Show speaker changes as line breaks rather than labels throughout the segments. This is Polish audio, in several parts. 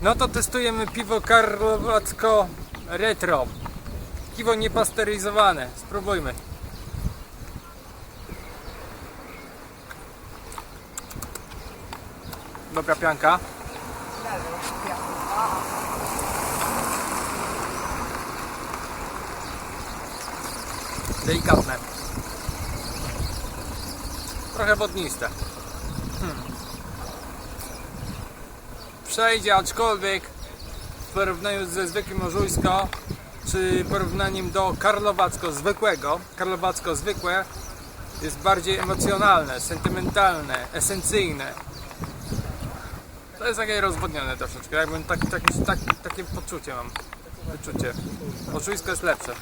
No to testujemy piwo karlowacko retro. Piwo niepasteryzowane. Spróbujmy. Dobra pianka. Delikatne. Trochę wodniste. Hmm. Przejdzie, aczkolwiek w porównaniu ze zwykłym Orzujsko, czy porównaniem do Karlowacko zwykłego, Karlowacko zwykłe jest bardziej emocjonalne, sentymentalne, esencyjne. To jest takie rozwodnione troszeczkę, jakbym tak, tak, tak, takie poczucie mam, wyczucie. Orzujsko jest lepsze.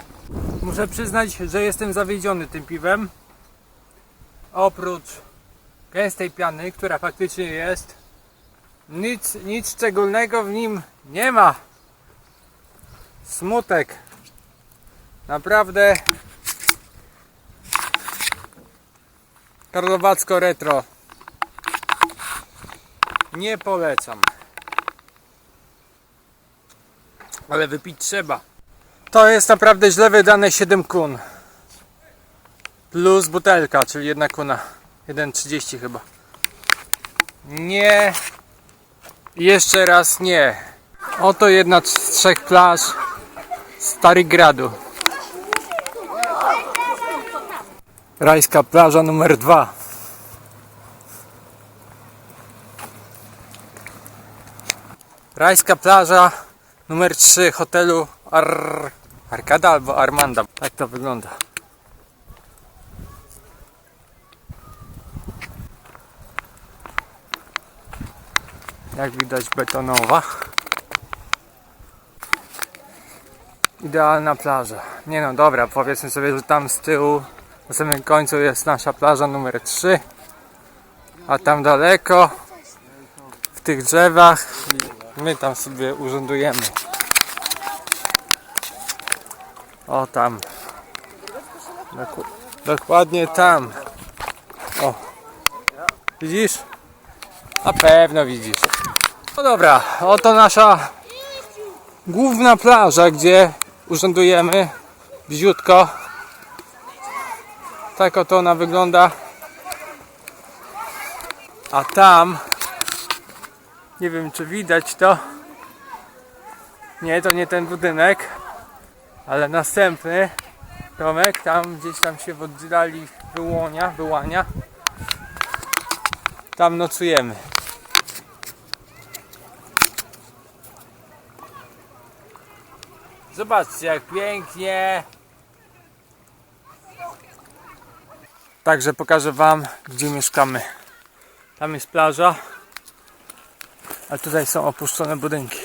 Muszę przyznać, że jestem zawiedziony tym piwem. Oprócz gęstej piany, która faktycznie jest, nic, nic szczególnego w nim nie ma. Smutek. Naprawdę. Karlowacko retro. Nie polecam. Ale wypić trzeba. To jest naprawdę źle wydane 7 kun. Plus butelka, czyli jedna kuna. 1,30 chyba. Nie. Jeszcze raz nie. Oto jedna z trzech plaż Starygradu. Rajska plaża numer dwa. Rajska plaża numer 3 hotelu Ar... Arkada albo Armanda. Tak to wygląda. Jak widać betonowa. Idealna plaża. Nie no, dobra, powiedzmy sobie, że tam z tyłu, na samym końcu jest nasza plaża numer 3. A tam daleko, w tych drzewach, my tam sobie urządujemy. O tam. Dokładnie tam. O. Widzisz? Na pewno widzisz. No dobra, oto nasza główna plaża, gdzie urzędujemy bziutko. Tak oto ona wygląda. A tam nie wiem czy widać to. Nie, to nie ten budynek, ale następny domek, tam gdzieś tam się w oddali wyłania, wyłania. Tam nocujemy. Zobaczcie jak pięknie. Także pokażę Wam, gdzie mieszkamy. Tam jest plaża, a tutaj są opuszczone budynki.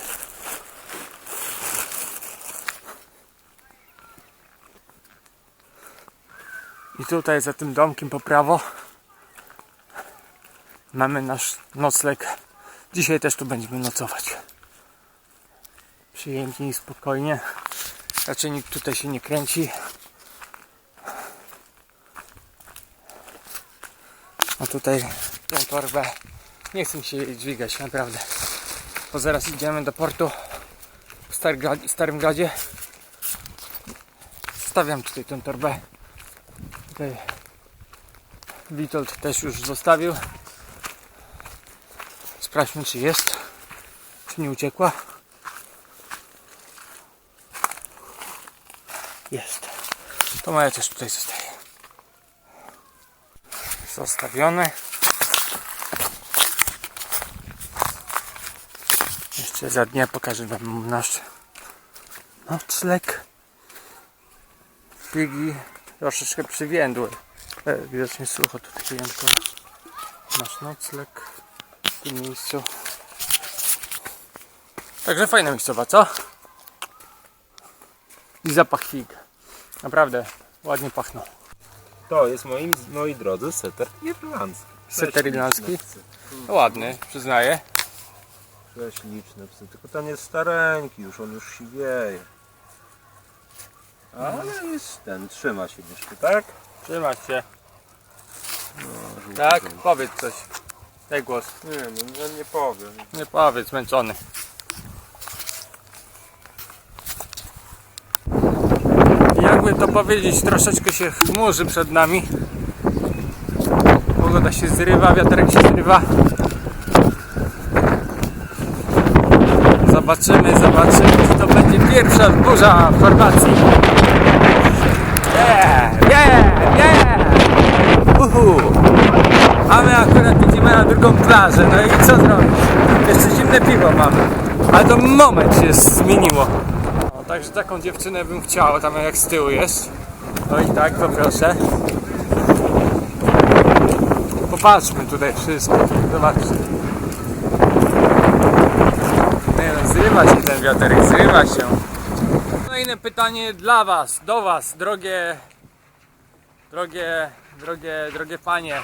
I tutaj za tym domkiem po prawo mamy nasz nocleg. Dzisiaj też tu będziemy nocować. Przyjemnie i spokojnie. Raczej nikt tutaj się nie kręci. A tutaj tą torbę nie chcę się jej dźwigać, naprawdę. Bo zaraz idziemy do portu w Starym Gradzie. Stawiam tutaj tę torbę. Tutaj Witold też już zostawił. Sprawdźmy czy jest. Czy nie uciekła. Jest. To moja też tutaj zostaje. Zostawione. Jeszcze za dnia pokażę Wam nasz nocleg. Pigi troszeczkę przywiędły. E, widocznie sucho tutaj wyjątkowo. Nasz nocleg w tym miejscu. Także fajna miejscowa, co? I zapach fig. Naprawdę ładnie pachną.
To jest moim, moi drodzy seter irlandzki.
Seter irlandzki?
Psy.
Ładny, przyznaję.
Prześliczne psy, tylko ten jest stareńki już, on już siwieje. Ale jest ten, trzyma się jeszcze, tak?
Trzyma się.
No, żółty
Tak, powiedz coś. Daj głos.
Nie, no nie powiem.
Nie powiedz, zmęczony. Jakby to powiedzieć, troszeczkę się chmurzy przed nami. Pogoda się zrywa, wiaterek się zrywa. Zobaczymy, zobaczymy, czy to będzie pierwsza burza w Chorwacji. Yeah, yeah, yeah! Uhu. A my akurat idziemy na drugą plażę, no i co zrobić? Jeszcze zimne piwo mamy. Ale to moment się zmieniło. Także taką dziewczynę bym chciał, tam jak z tyłu jest. No i tak, poproszę. Popatrzmy tutaj wszystko, zobaczcie. Nie no, zrywa się ten wiaterek, zrywa się. Kolejne pytanie dla Was, do Was, drogie, drogie, drogie, drogie panie.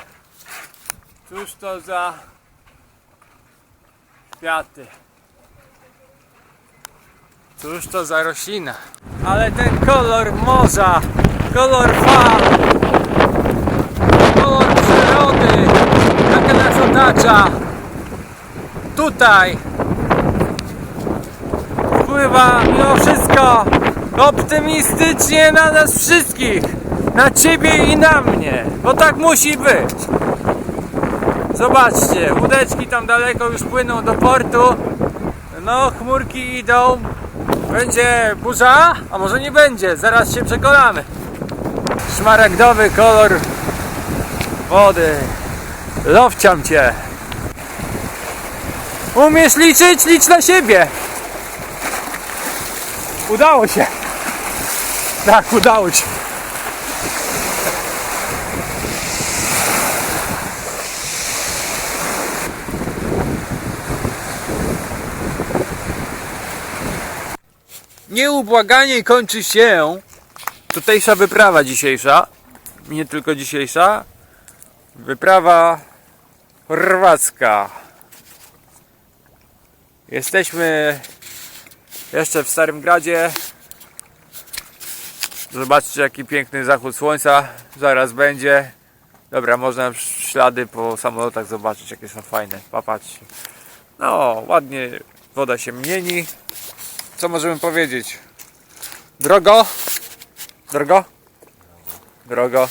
Cóż to za kwiaty? Cóż to za roślina? Ale ten kolor morza, kolor fal, kolor przyrody, jaka nas otacza, tutaj wpływa mimo wszystko optymistycznie na nas wszystkich, na ciebie i na mnie, bo tak musi być. Zobaczcie, łódeczki tam daleko już płyną do portu. No, chmurki idą. Będzie burza, a może nie będzie, zaraz się przekonamy. Szmaragdowy kolor wody. Lowciam cię. Umiesz liczyć? Licz na siebie. Udało się. Tak, udało się. Nieubłaganie kończy się tutejsza wyprawa dzisiejsza. Nie tylko dzisiejsza. Wyprawa chorwacka. Jesteśmy jeszcze w Starym Gradzie. Zobaczcie jaki piękny zachód słońca zaraz będzie. Dobra, można ślady po samolotach zobaczyć jakie są fajne. Popatrzcie. No, ładnie woda się mieni. Co możemy powiedzieć? Drogo? Drogo? Drogo.